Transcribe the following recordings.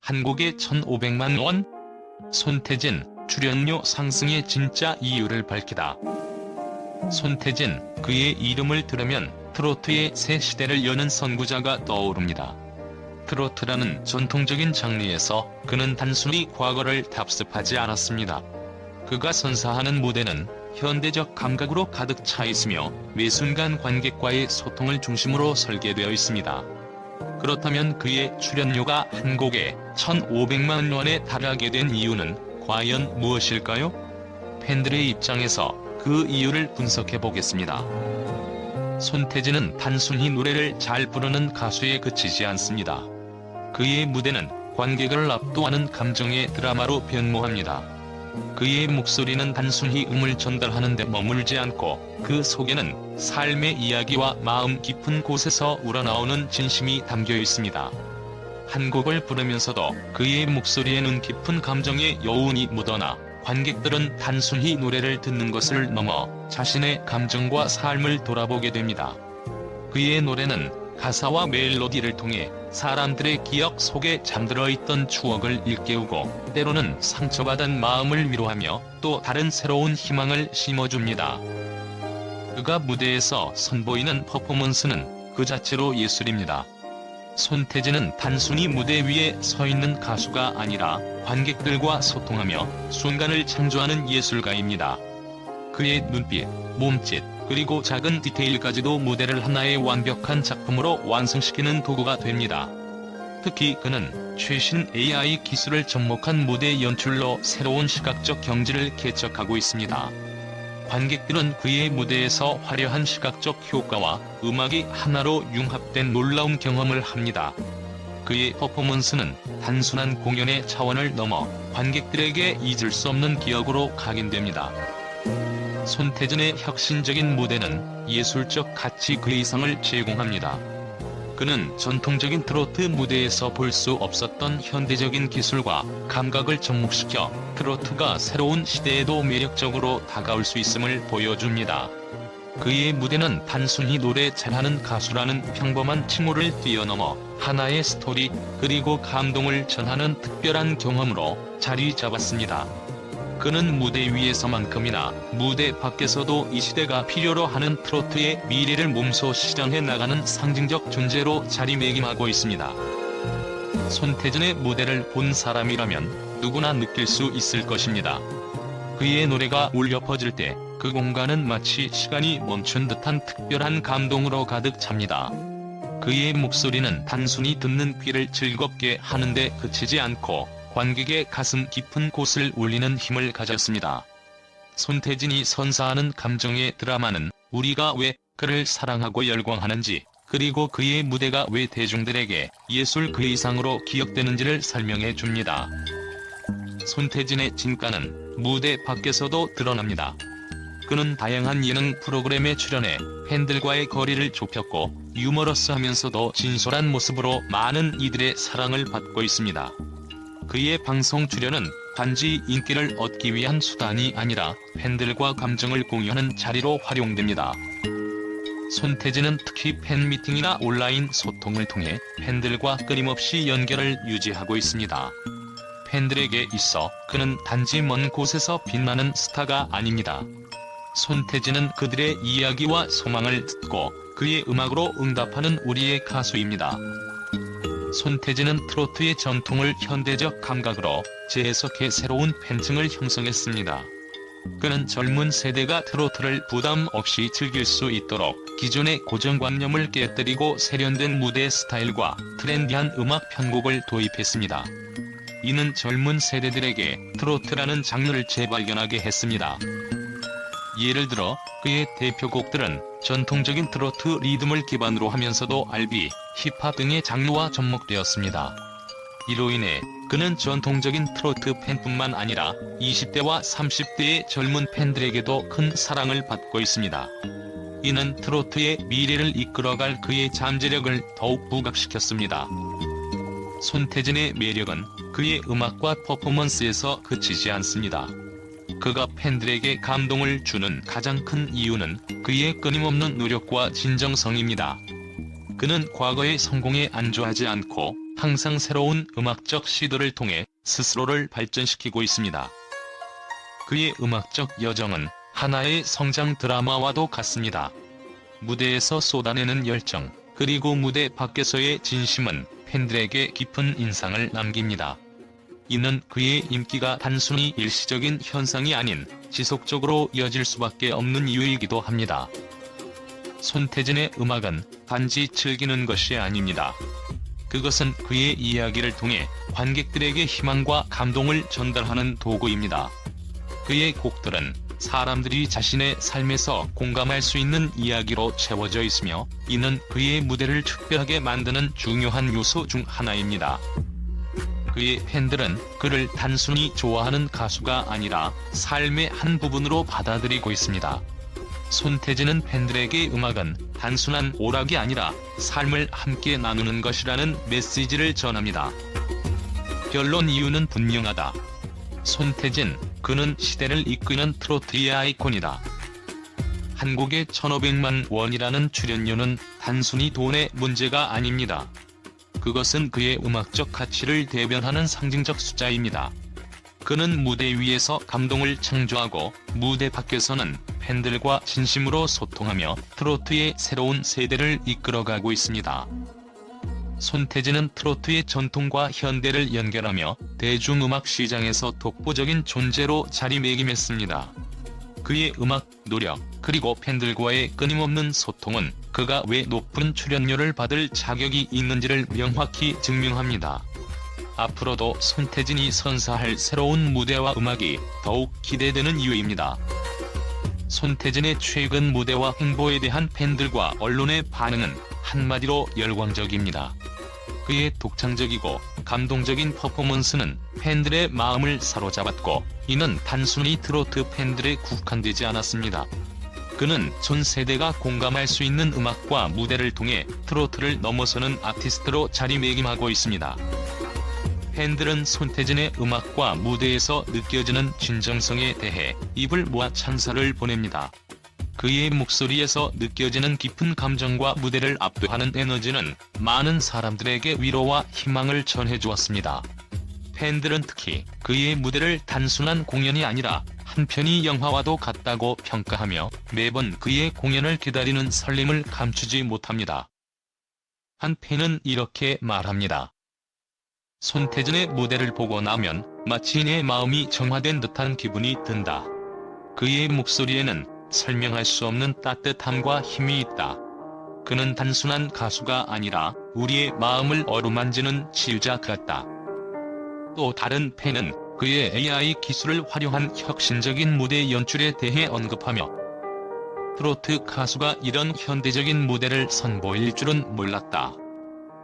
한 곡에 1,500만 원? 손태진, 출연료 상승의 진짜 이유를 밝히다. 손태진, 그의 이름을 들으면 트로트의 새 시대를 여는 선구자가 떠오릅니다. 트로트라는 전통적인 장르에서 그는 단순히 과거를 답습하지 않았습니다. 그가 선사하는 무대는 현대적 감각으로 가득 차 있으며 매 순간 관객과의 소통을 중심으로 설계되어 있습니다. 그렇다면 그의 출연료가 한 곡에 1,500만 원에 달하게 된 이유는 과연 무엇일까요? 팬들의 입장에서 그 이유를 분석해 보겠습니다. 손태진은 단순히 노래를 잘 부르는 가수에 그치지 않습니다. 그의 무대는 관객을 압도하는 감정의 드라마로 변모합니다. 그의 목소리는 단순히 음을 전달하는 데 머물지 않고 그 속에는 삶의 이야기와 마음 깊은 곳에서 우러나오는 진심이 담겨 있습니다. 한 곡을 부르면서도 그의 목소리에는 깊은 감정의 여운이 묻어나 관객들은 단순히 노래를 듣는 것을 넘어 자신의 감정과 삶을 돌아보게 됩니다. 그의 노래는 가사와 멜로디를 통해 사람들의 기억 속에 잠들어 있던 추억을 일깨우고 때로는 상처받은 마음을 위로하며 또 다른 새로운 희망을 심어줍니다. 그가 무대에서 선보이는 퍼포먼스는 그 자체로 예술입니다. 손태진은 단순히 무대 위에 서 있는 가수가 아니라 관객들과 소통하며 순간을 창조하는 예술가입니다. 그의 눈빛, 몸짓, 그리고 작은 디테일까지도 무대를 하나의 완벽한 작품으로 완성시키는 도구가 됩니다. 특히 그는 최신 AI 기술을 접목한 무대 연출로 새로운 시각적 경지를 개척하고 있습니다. 관객들은 그의 무대에서 화려한 시각적 효과와 음악이 하나로 융합된 놀라운 경험을 합니다. 그의 퍼포먼스는 단순한 공연의 차원을 넘어 관객들에게 잊을 수 없는 기억으로 각인됩니다. 손태진의 혁신적인 무대는 예술적 가치 그 이상을 제공합니다. 그는 전통적인 트로트 무대에서 볼 수 없었던 현대적인 기술과 감각을 접목시켜 트로트가 새로운 시대에도 매력적으로 다가올 수 있음을 보여줍니다. 그의 무대는 단순히 노래 잘하는 가수라는 평범한 칭호를 뛰어넘어 하나의 스토리 그리고 감동을 전하는 특별한 경험으로 자리 잡았습니다. 그는 무대 위에서만큼이나 무대 밖에서도 이 시대가 필요로 하는 트로트의 미래를 몸소 실현해 나가는 상징적 존재로 자리매김하고 있습니다. 손태진의 무대를 본 사람이라면 누구나 느낄 수 있을 것입니다. 그의 노래가 울려 퍼질 때 그 공간은 마치 시간이 멈춘 듯한 특별한 감동으로 가득 찹니다. 그의 목소리는 단순히 듣는 귀를 즐겁게 하는데 그치지 않고 관객의 가슴 깊은 곳을 울리는 힘을 가졌습니다. 손태진이 선사하는 감정의 드라마는 우리가 왜 그를 사랑하고 열광하는지 그리고 그의 무대가 왜 대중들에게 예술 그 이상으로 기억되는지를 설명해 줍니다. 손태진의 진가는 무대 밖에서도 드러납니다. 그는 다양한 예능 프로그램에 출연해 팬들과의 거리를 좁혔고 유머러스하면서도 진솔한 모습으로 많은 이들의 사랑을 받고 있습니다. 그의 방송 출연은 단지 인기를 얻기 위한 수단이 아니라 팬들과 감정을 공유하는 자리로 활용됩니다. 손태진은 특히 팬미팅이나 온라인 소통을 통해 팬들과 끊임없이 연결을 유지하고 있습니다. 팬들에게 있어 그는 단지 먼 곳에서 빛나는 스타가 아닙니다. 손태진은 그들의 이야기와 소망을 듣고 그의 음악으로 응답하는 우리의 가수입니다. 손태진은 트로트의 전통을 현대적 감각으로 재해석해 새로운 팬층을 형성했습니다. 그는 젊은 세대가 트로트를 부담 없이 즐길 수 있도록 기존의 고정관념을 깨뜨리고 세련된 무대 스타일과 트렌디한 음악 편곡을 도입했습니다. 이는 젊은 세대들에게 트로트라는 장르를 재발견하게 했습니다. 예를 들어 그의 대표곡들은 전통적인 트로트 리듬을 기반으로 하면서도 R&B, 힙합 등의 장르와 접목되었습니다. 이로 인해 그는 전통적인 트로트 팬뿐만 아니라 20대와 30대의 젊은 팬들에게도 큰 사랑을 받고 있습니다. 이는 트로트의 미래를 이끌어갈 그의 잠재력을 더욱 부각시켰습니다. 손태진의 매력은 그의 음악과 퍼포먼스에서 그치지 않습니다. 그가 팬들에게 감동을 주는 가장 큰 이유는 그의 끊임없는 노력과 진정성입니다. 그는 과거의 성공에 안주하지 않고 항상 새로운 음악적 시도를 통해 스스로를 발전시키고 있습니다. 그의 음악적 여정은 하나의 성장 드라마와도 같습니다. 무대에서 쏟아내는 열정, 그리고 무대 밖에서의 진심은 팬들에게 깊은 인상을 남깁니다. 이는 그의 인기가 단순히 일시적인 현상이 아닌 지속적으로 이어질 수밖에 없는 이유이기도 합니다. 손태진의 음악은 단지 즐기는 것이 아닙니다. 그것은 그의 이야기를 통해 관객들에게 희망과 감동을 전달하는 도구입니다. 그의 곡들은 사람들이 자신의 삶에서 공감할 수 있는 이야기로 채워져 있으며 이는 그의 무대를 특별하게 만드는 중요한 요소 중 하나입니다. 그의 팬들은 그를 단순히 좋아하는 가수가 아니라 삶의 한 부분으로 받아들이고 있습니다. 손태진은 팬들에게 음악은 단순한 오락이 아니라 삶을 함께 나누는 것이라는 메시지를 전합니다. 결론 이유는 분명하다. 손태진, 그는 시대를 이끄는 트로트의 아이콘이다. 한국의 1500만 원이라는 출연료는 단순히 돈의 문제가 아닙니다. 그것은 그의 음악적 가치를 대변하는 상징적 숫자입니다. 그는 무대 위에서 감동을 창조하고 무대 밖에서는 팬들과 진심으로 소통하며 트로트의 새로운 세대를 이끌어가고 있습니다. 손태진은 트로트의 전통과 현대를 연결하며 대중음악 시장에서 독보적인 존재로 자리매김했습니다. 그의 음악, 노력, 그리고 팬들과의 끊임없는 소통은 그가 왜 높은 출연료를 받을 자격이 있는지를 명확히 증명합니다. 앞으로도 손태진이 선사할 새로운 무대와 음악이 더욱 기대되는 이유입니다. 손태진의 최근 무대와 행보에 대한 팬들과 언론의 반응은 한마디로 열광적입니다. 그의 독창적이고 감동적인 퍼포먼스는 팬들의 마음을 사로잡았고 이는 단순히 트로트 팬들에 국한되지 않았습니다. 그는 전 세대가 공감할 수 있는 음악과 무대를 통해 트로트를 넘어서는 아티스트로 자리매김하고 있습니다. 팬들은 손태진의 음악과 무대에서 느껴지는 진정성에 대해 입을 모아 찬사를 보냅니다. 그의 목소리에서 느껴지는 깊은 감정과 무대를 압도하는 에너지는 많은 사람들에게 위로와 희망을 전해주었습니다. 팬들은 특히 그의 무대를 단순한 공연이 아니라 한편의 영화와도 같다고 평가하며 매번 그의 공연을 기다리는 설렘을 감추지 못합니다. 한 팬은 이렇게 말합니다. 손태진의 무대를 보고 나면 마치 내 마음이 정화된 듯한 기분이 든다. 그의 목소리에는 설명할 수 없는 따뜻함과 힘이 있다. 그는 단순한 가수가 아니라 우리의 마음을 어루만지는 지휘자 같다. 또 다른 팬은 그의 AI 기술을 활용한 혁신적인 무대 연출에 대해 언급하며 트로트 가수가 이런 현대적인 무대를 선보일 줄은 몰랐다.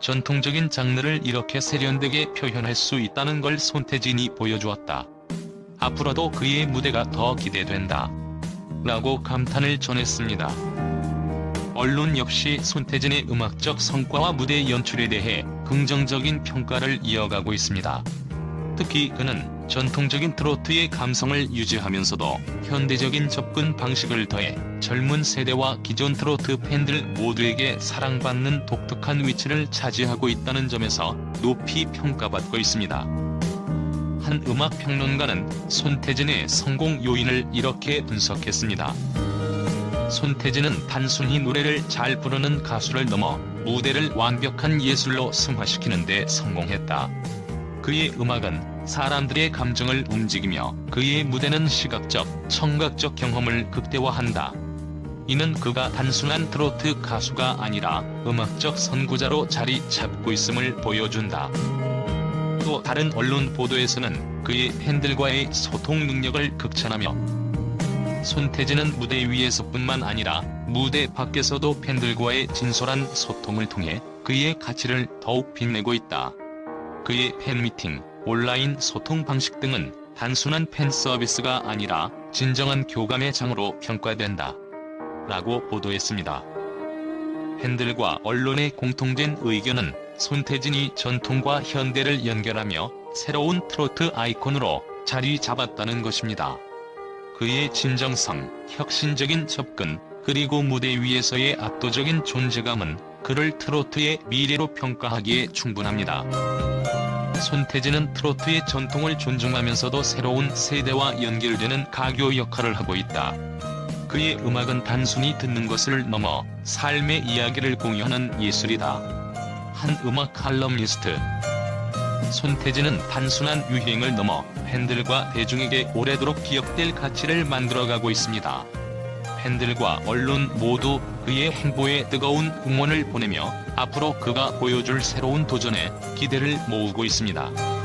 전통적인 장르를 이렇게 세련되게 표현할 수 있다는 걸 손태진이 보여주었다. 앞으로도 그의 무대가 더 기대된다. 라고 감탄을 전했습니다. 언론 역시 손태진의 음악적 성과와 무대 연출에 대해 긍정적인 평가를 이어가고 있습니다. 특히 그는 전통적인 트로트의 감성을 유지하면서도 현대적인 접근 방식을 더해 젊은 세대와 기존 트로트 팬들 모두에게 사랑받는 독특한 위치를 차지하고 있다는 점에서 높이 평가받고 있습니다. 한 음악 평론가는 손태진의 성공 요인을 이렇게 분석했습니다. 손태진은 단순히 노래를 잘 부르는 가수를 넘어 무대를 완벽한 예술로 승화시키는 데 성공했다. 그의 음악은 사람들의 감정을 움직이며 그의 무대는 시각적, 청각적 경험을 극대화한다. 이는 그가 단순한 트로트 가수가 아니라 음악적 선구자로 자리 잡고 있음을 보여준다. 또 다른 언론 보도에서는 그의 팬들과의 소통 능력을 극찬하며 손태진은 무대 위에서뿐만 아니라 무대 밖에서도 팬들과의 진솔한 소통을 통해 그의 가치를 더욱 빛내고 있다. 그의 팬미팅, 온라인 소통 방식 등은 단순한 팬 서비스가 아니라 진정한 교감의 장으로 평가된다. 라고 보도했습니다. 팬들과 언론의 공통된 의견은 손태진이 전통과 현대를 연결하며 새로운 트로트 아이콘으로 자리 잡았다는 것입니다. 그의 진정성, 혁신적인 접근, 그리고 무대 위에서의 압도적인 존재감은 그를 트로트의 미래로 평가하기에 충분합니다. 손태진은 트로트의 전통을 존중하면서도 새로운 세대와 연결되는 가교 역할을 하고 있다. 그의 음악은 단순히 듣는 것을 넘어 삶의 이야기를 공유하는 예술이다. 한 음악 칼럼니스트 손태진은 단순한 유행을 넘어 팬들과 대중에게 오래도록 기억될 가치를 만들어가고 있습니다. 팬들과 언론 모두 그의 행보에 뜨거운 응원을 보내며 앞으로 그가 보여줄 새로운 도전에 기대를 모으고 있습니다.